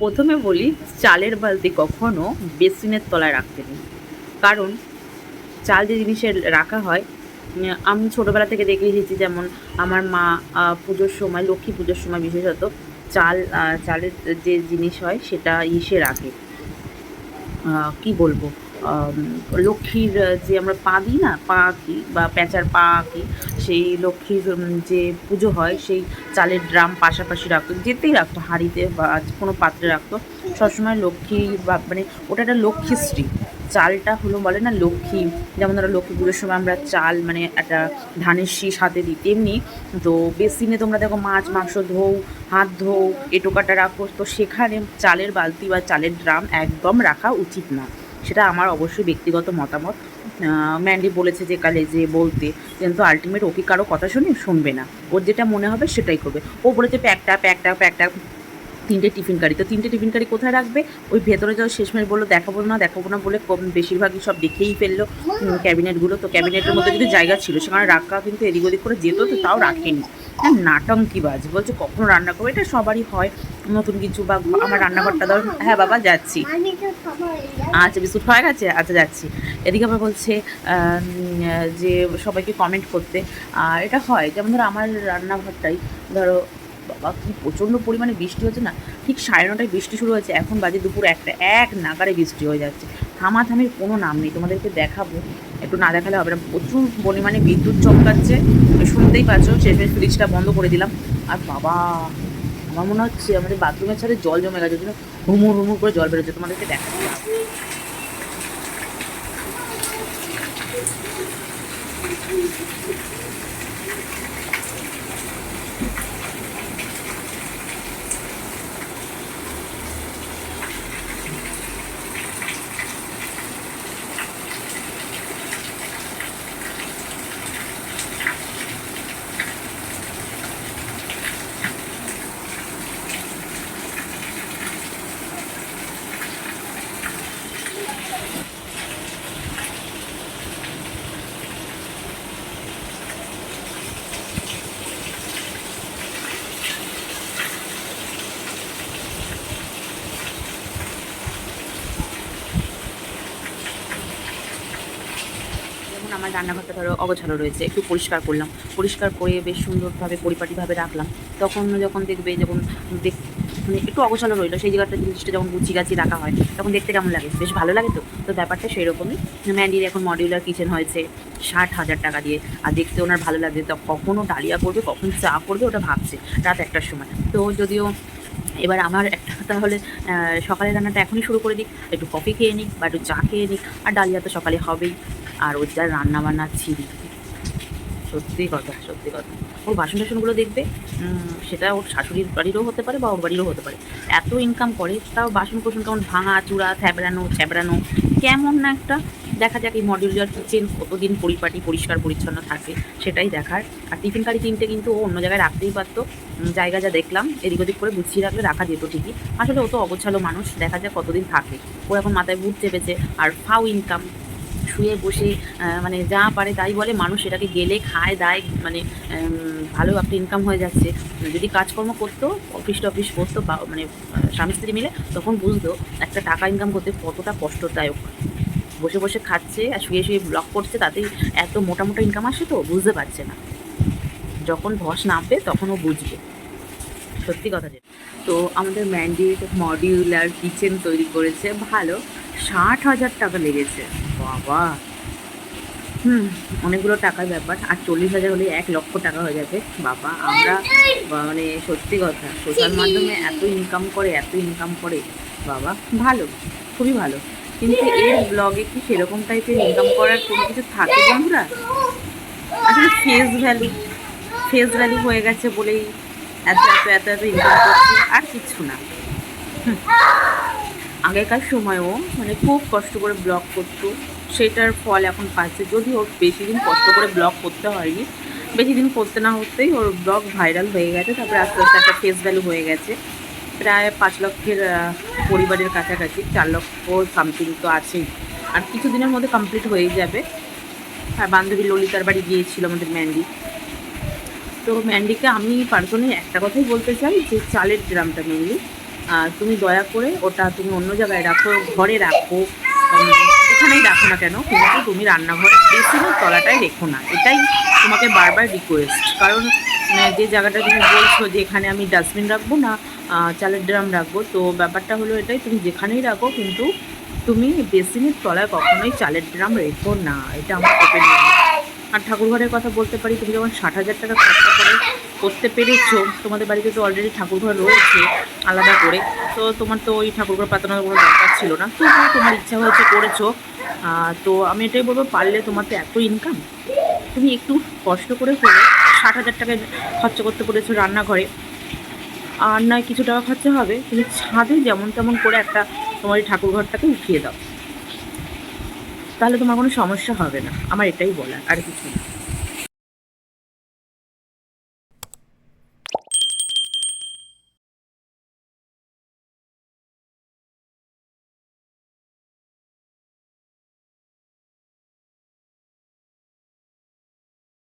প্রথমে বলি, চালের বালতি কখনও বেসিনের তলায় রাখতে নেই। কারণ চাল যে জিনিসের রাখা হয় আমি ছোটোবেলা থেকে দেখে এসেছি যেমন আমার মা পুজোর সময়, লক্ষ্মী পুজোর সময় বিশেষত চাল চালের যে জিনিস হয় সেটা ইসে রাখে। কি বলব? লক্ষ্মীর যে আমরা পা দিই না, পা কি বা প্যাঁচার পা কি, সেই লক্ষ্মীর যে পুজো হয়, সেই চালের ড্রাম পাশাপাশি রাখতো, যেতেই রাখতো, হাঁড়িতে বা কোনো পাত্রে রাখতো। সবসময় লক্ষ্মী বা মানে ওটা একটা লক্ষ্মীশ্রী চালটা হলো বলে না লক্ষ্মী, যেমন ধরো লক্ষ্মী পুজোর সময় আমরা চাল মানে একটা ধানের শীষ হাতে দিই, তেমনি তো বেসিনে তোমরা দেখো মাছ, মাংস ধোও, হাত ধোও, এটোকাটা রাখো, তো সেখানে চালের বালতি বা চালের ড্রাম একদম রাখা উচিত না। সেটা আমার অবশ্যই ব্যক্তিগত মতামত। ম্যান্ডি বলেছে যে কালে যে বলতে কিন্তু আলটিমেট ওকে কারও কথা শুনে শুনবে না। ওর যেটা মনে হবে সেটাই করবে। ও বলেছে প্যাকটা প্যাকটা প্যাকটা তিনটে টিফিন কারি তো তিনটে টিফিন কারি কোথায় রাখবে? ওই ভেতরে যাও শেষমেশ বলল, দেখাবো না দেখাবো না বলে বেশিরভাগই সব দেখেই ফেলল। ক্যাবিনেটগুলো তো ক্যাবিনেটের মধ্যে যদি জায়গা ছিল, সেখানে রাখা কিন্তু এদিক ওদিক করে যেত, তো তাও রাখেনি। নাটঙ্কি বাজ? বলছে, কখনো রান্না করব? এটা সবারই হয়। নতুন কিছু বা আমার রান্নাঘরটা ধর। হ্যাঁ বাবা, যাচ্ছি। আচ্ছা বিস্কুট হয়ে গেছে? আচ্ছা যাচ্ছি। এদিকে আবার বলছে যে সবাইকে কমেন্ট করতে। আর এটা হয়, যেমন ধরো আমার রান্নাঘরটাই, ধরো, বাবা, কি প্রচণ্ড পরিমাণে বৃষ্টি হচ্ছে না? ঠিক সাড়ে নটায় বৃষ্টি শুরু হয়েছে, এখন বাজে দুপুর একটা, এক নাগারে বৃষ্টি হয়ে যাচ্ছে। থামাথামির কোনো নাম নেই, তোমাদেরকে দেখাবো। একটু না দেখালে হবে না, প্রচুর পরিমাণে বিদ্যুৎ চমকাচ্ছে। শুনতেই পাচ্ছ, শেষমেশ ফ্রিজটা বন্ধ করে দিলাম। আর বাবা আমার মনে হচ্ছে আমাদের বাথরুমের সাথে জল জমে গেছে জন্য হুমুর হুমুর করে জল বেরোচ্ছে তোমাদেরকে দেখা হবে। যেমন আমার রান্নাঘরটা ধরো অগোছালো রয়েছে, একটু পরিষ্কার করলাম। পরিষ্কার করে বেশ সুন্দরভাবে, পরিপাটিভাবে রাখলাম। তখন যখন দেখবে যখন দেখ মানে একটু অগোছালো রইল, সেই জায়গাটা জিনিসটা যখন গুছি গাছি রাখা হয়, তখন দেখতে কেমন লাগে? বেশ ভালো লাগে তো? তো ব্যাপারটা সেই রকমই ম্যান্ডির এখন মডিউলার কিচেন হয়েছে, ষাট হাজার টাকা দিয়ে। আর দেখতে ওনার ভালো লাগছে তো কখনও ডালিয়া করবে, কখন চা করবে, ওটা ভাবছে রাত একটার সময়। তো যদিও এবার আমার একটা, তাহলে সকালে রান্নাটা এখনই শুরু করে দিক। একটু কফি খেয়ে নিই বা একটু চা খেয়ে নিই আর ডালিয়া তো সকালে হবেই। আর ওর যা রান্না বান্না ছিরি সত্যি কথা সত্যি কথা। ওর বাসন টাসনগুলো দেখবে সেটা ওর শাশুড়ির বাড়িরও হতে পারে বা ওর বাড়িরও হতে পারে। এত ইনকাম করে, তাও বাসন কোসন কেমন ভাঙা, চূড়া, থ্যাবড়ানো, ছ্যাবড়ানো, কেমন না একটা দেখা যাক এই মডিউলার কিচেন কতদিন পরিপাটি, পরিষ্কার, পরিচ্ছন্ন থাকে, সেটাই দেখার। আর টিফিন কারি তিনটে কিন্তু ও অন্য জায়গায় রাখতেই পারতো। জায়গা যা দেখলাম, এদিক ওদিক করে গুছিয়ে রাখলে রাখা যেত ঠিকই। আসলে ও তো অগোছালো মানুষ, দেখা যাক কতদিন থাকে। ও এখন মাথায় বুট চেপেছে, আর ফাও ইনকাম শুয়ে বসে মানে যা পারে তাই বলে, মানুষ এটাকে গেলে খায়, দায় মানে ভালো একটা ইনকাম হয়ে যাচ্ছে। যদি কাজকর্ম করতো অফিস টফিস করতো মানে স্বামী স্ত্রী মিলে, তখন বুঝতো একটা টাকা ইনকাম করতে কতটা কষ্টদায়ক। বসে বসে খাচ্ছে আর শুয়ে শুয়ে ব্লগ করছে, তাতেই এত মোটা মোটা ইনকাম আসে তো, বুঝতে পারছে না। যখন ধস নামবে, তখন ও বুঝবে। সত্যি কথা তো আমাদের ম্যান্ডির মডিউলার কিচেন তৈরি করেছে, ভালো। ষাট হাজার টাকা লেগেছে। বাবা। হুম, অনেকগুলো টাকার ব্যাপার। আর চল্লিশ হাজার হলে এক লক্ষ টাকা হয়ে যাবে। বাবা, আমরা মানে সত্যি কথা, সোশ্যাল মাধ্যমে এত ইনকাম করে, এত ইনকাম করে, বাবা, ভালো, খুবই ভালো। কিন্তু এর ব্লগে কি সেরকম টাইপের ইনকাম করার কোনো কিছু থাকে বন্ধুরা? আসলে ফেস ভ্যালু ফেস ভ্যালু হয়ে গেছে বলেই এত এত এত এত ইনকাম করছে। আর কিচ্ছু না। আগেকার সময়ও মানে খুব কষ্ট করে ব্লগ করতো। সেটার ফল এখন পাচ্ছে। যদি ওর বেশি দিন কষ্ট করে ব্লগ করতে হয়নি। বেশি দিন করতে না হতেই ওর ব্লগ ভাইরাল হয়ে গেছে। তারপরে আস্তে আস্তে একটা ফেস ভ্যালু হয়ে গেছে। প্রায় পাঁচ লক্ষের পরিবারের কাছাকাছি। চার লক্ষ সামথিং তো আছেই। আর কিছু দিনের মধ্যে কমপ্লিট হয়ে যাবে। আর বান্ধবী ললিতার বাড়ি গিয়েছিল আমাদের ম্যান্ডি। তো ম্যান্ডিকে আমি পার্সোনালি একটা কথাই বলতে চাই যে চালের ড্রামটা মেনলি আহ, তুমি দয়া করে ওটা তুমি অন্য জায়গায় রাখো ঘরে রাখো। এখানেই রাখো না কেন? কিন্তু তুমি রান্নাঘরে বেসিনের তলাটাই রেখো না। এটাই তোমাকে বারবার রিকোয়েস্ট কারণ যে জায়গাটা তুমি বলছো যে এখানে আমি ডাস্টবিন রাখব না চালের ড্রাম রাখব তো ব্যাপারটা হলো এটাই তুমি যেখানেই রাখো কিন্তু তুমি বেসিনের তলায় কখনোই চালের ড্রাম রেখো না। এটা আমার ওপেনিয়ন আর ঠাকুরঘরের কথা বলতে পারি তুমি যখন ষাট হাজার টাকা খরচা করে করতে পেরেছ, তোমাদের বাড়িতে তো অলরেডি ঠাকুরঘর রয়েছে, আলাদা করে। তো তোমার তো ওই ঠাকুরঘর পাতানোর কোনো দরকার ছিল না। তো তোমার ইচ্ছা হয়েছে করেছ। তো আমি এটাই বলব, পারলে তোমার তো এত ইনকাম তুমি একটু কষ্ট করে হলে ষাট হাজার টাকা খরচা করতে পেরেছ রান্নাঘরে। আর নয়, কিছু টাকা খরচা হবে। তুমি ছাদে যেমন তেমন করে একটা তোমার এই ঠাকুরঘরটাকে উঠিয়ে দাও। তাহলে তোমার কোনো সমস্যা হবে না। আমার এটাই বলার, আর কিছু না।